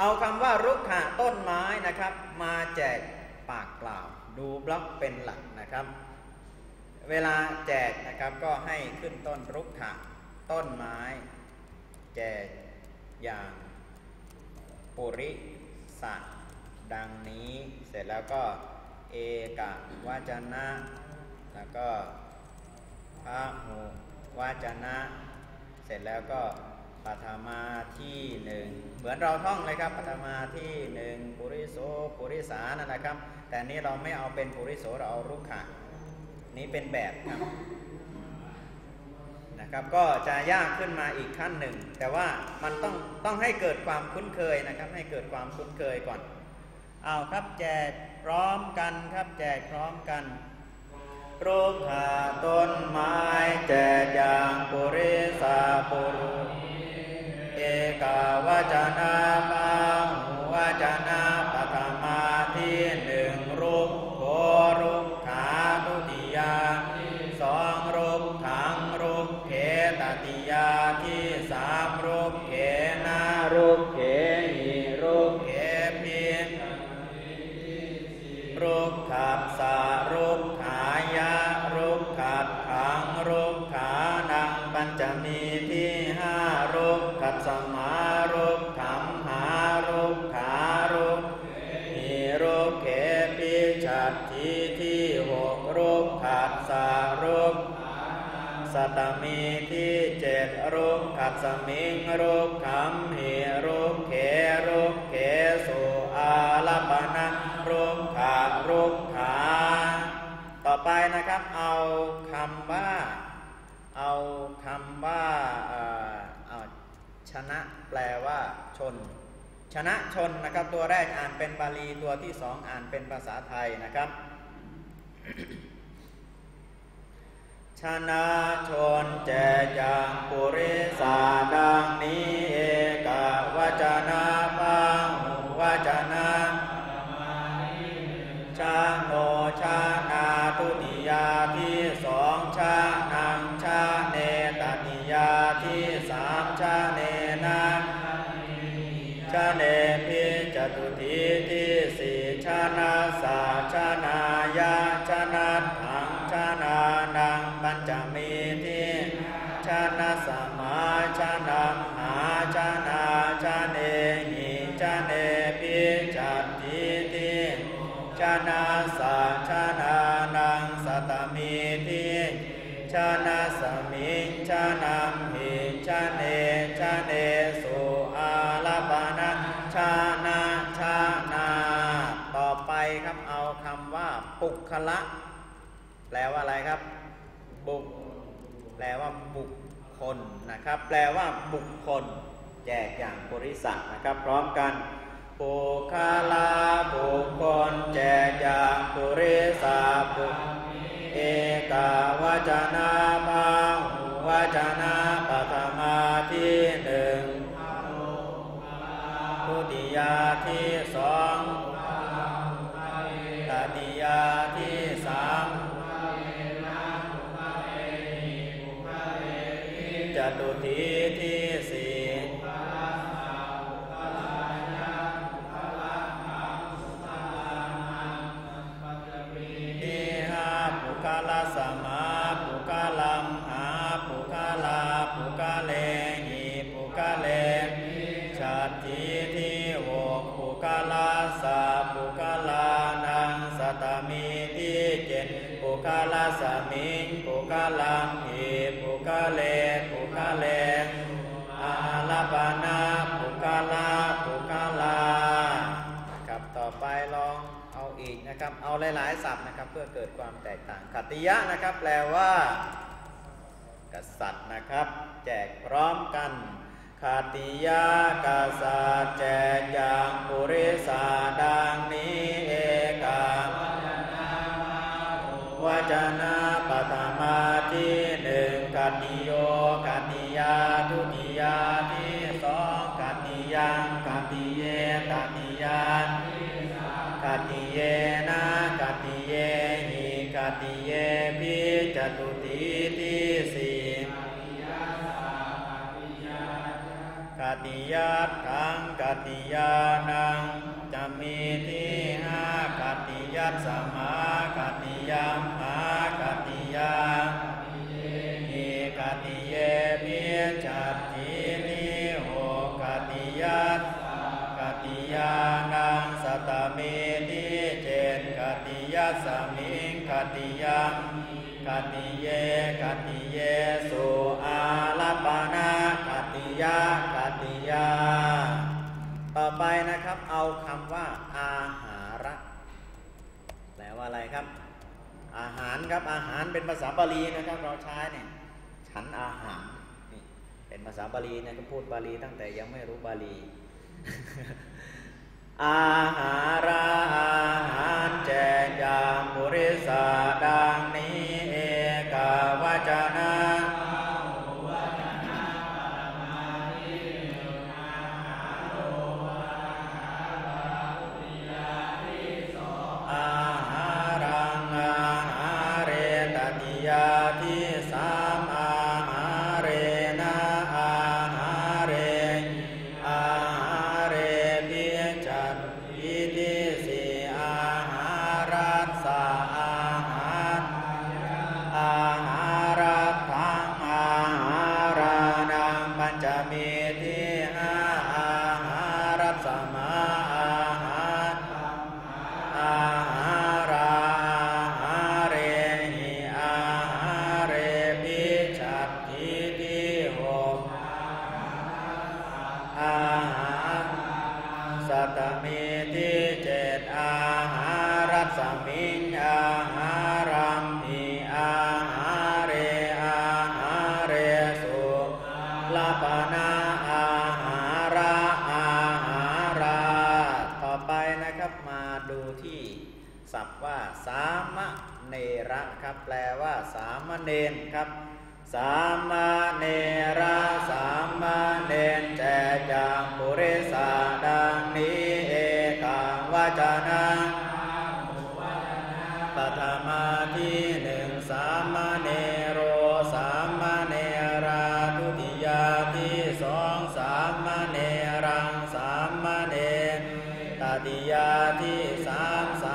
เอาคำว่ารุกขะต้นไม้นะครับ มาแจกปากเปล่า ดูบล็อกเป็นหลักนะครับ เวลาแจกนะครับก็ให้ขึ้นต้นรุกขะต้นไม้ แจกอย่างปุริสะดังนี้เสร็จแล้วก็เอกวจนะ แล้วก็พระหูวจนะ เสร็จแล้วก็ ปัทมาที่หนึ่งเหมือนเราท่องเลยครับปัทมาที่หนึ่งปุริโสปุริสานั่นนะครับ แต่นี้เราไม่เอาเป็นปุริโสเราเอารุกขะนี้เป็นแบบครับนะครับก็จะยากขึ้นมาอีกขั้นหนึ่ง แต่ว่ามันต้องต้องให้เกิดความคุ้นเคยนะครับ ให้เกิดความคุ้นเคยก่อนเอาครับแจกพร้อมกันครับแจกพร้อมกันรุกขาต้นไม้แจกอย่างปุริสาปุร จนาปังวจนาปัตมาที่หนึ่งรุกโครุกขาตุติยาสองรุกขังรุกเขตติยาที่สามรุกเขนารุกเขหิรุกเขพินรุกขับสารุกขายะรุกขัดขังรุกขานังปัญจมีที่ห้ารุกขัดสม ตมีที่เจ็ดรุกขัดสมิงรุกขำเหรุกเขรุกเขสุอาลปนะรุกขารุกขาต่อไปนะครับเอาคำว่า เอาคำว่าเอาชนะแปลว่าชน ชนะชนนะครับตัวแรกอ่านเป็นบาลีตัวที่สองอ่านเป็นภาษาไทยนะครับ ชนะชนแจยังปุริสาดังนี้เอกวจนะพังวจนะชาโนชานาตุติยาที่สองชานังชาเนตติยาที่สามชาเนนะชาเนพิจตุทีที่สี่ชานาสาชา ชานาสมาชานังหาชานาชาเนหิชาเนพิจัตติที่ชานาสาชานานังสตมีที่ชานาสมิชานังหิชาเนชาเนสุอาลปานะชานาชานาต่อไปครับเอาคำว่าปุคละ แปลว่าอะไรครับ บุคแปลว่าบุค คลนะครับ แปลว่าบุคคล แจกอย่างบริษัทนะครับ พร้อมกันปุคลา ตุทีทีสี่ที่ห้าปุคละสมาปุคลัมหาปุคลาปุคเลหิปุคเลชัตติที่หกปุคลาสาปุคลานังสัตมีที่เจ็ดปุคลาสมิงปุคลัมหิปุคเลปุ เอาหลายๆศัพท์นะครับ เพื่อเกิดความแตกต่างขัติยะนะครับ แปลว่า กษัตริย์นะครับ แจกพร้อมกันคาติยากษัตริย์แจกอย่างปุริสาดังนี้เอกาวจนะปัตมาที่หนึ่งกัติโยกัติยาทุติยาที่สองกัติยังกัติเยกัตติยานกัติเยนะ จตุติที่สี่กติยัตถังกติยานังจะมีที่ห้ากติยัตสมากติยามหากติยาอิกติเยปิจัตตินิโหกติยัตกติยานังสตมีทิเจนกติยัสสมิงกติยาม กติเยกติเยสุอาลปานากติยากติยา ต่อไปนะครับเอาคำว่า อาหาระแปลว่าอะไรครับ อาหารครับอาหารเป็นภาษาบาลีนะครับเราใช้เนี่ยฉันอาหารนี่เป็นภาษาบาลีนะก็พูดบาลีตั้งแต่ยังไม่รู้บาลี อาหาระอาหา เณรครับสามเณระสามเณรแจจางปุริสาดังนี้เอกังวจนะปฐมาที่หนึ่งสามเณโรสามเณราทุติยาที่สองสามเณรังสามเณรตติยาที่สามส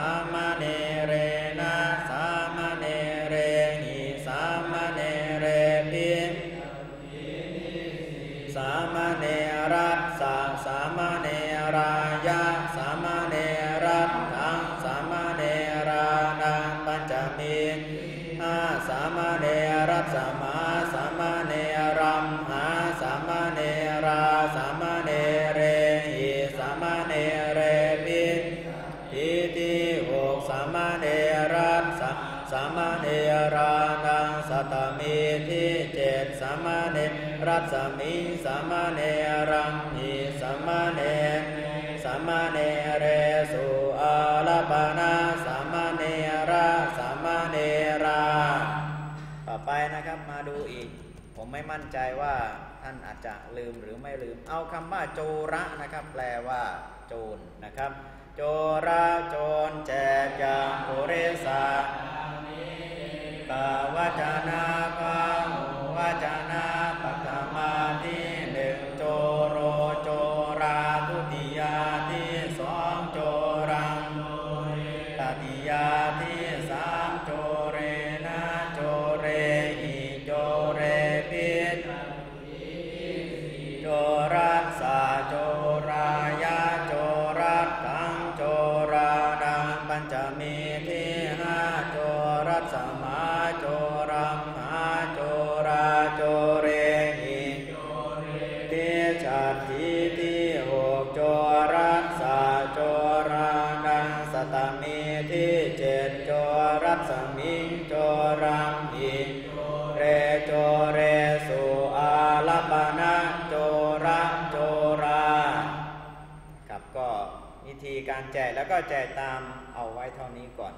รัตสะสามเณรานังสัตตมีที่เจ็ดสามเณรัตสมิสามเณรังหิสามเณสามเณเรสุอาลปานาสามเณราสามเณราต่อไปนะครับมาดูอีก ผมไม่มั่นใจว่าท่านอาจจะลืมหรือไม่ลืม เอาคำว่าโจระนะครับ แปลว่า โจรนะครับ โจราโจรแจกอย่างโหเริสากาวจนาปาหูวจนา ตมิที่เจ็ดโจรัสมิงโจรังหิเรโจเรสุอาลปนะโจระโจราครับก็วิธีการแจกแล้วก็แจกตามเอาไว้เท่านี้ก่อน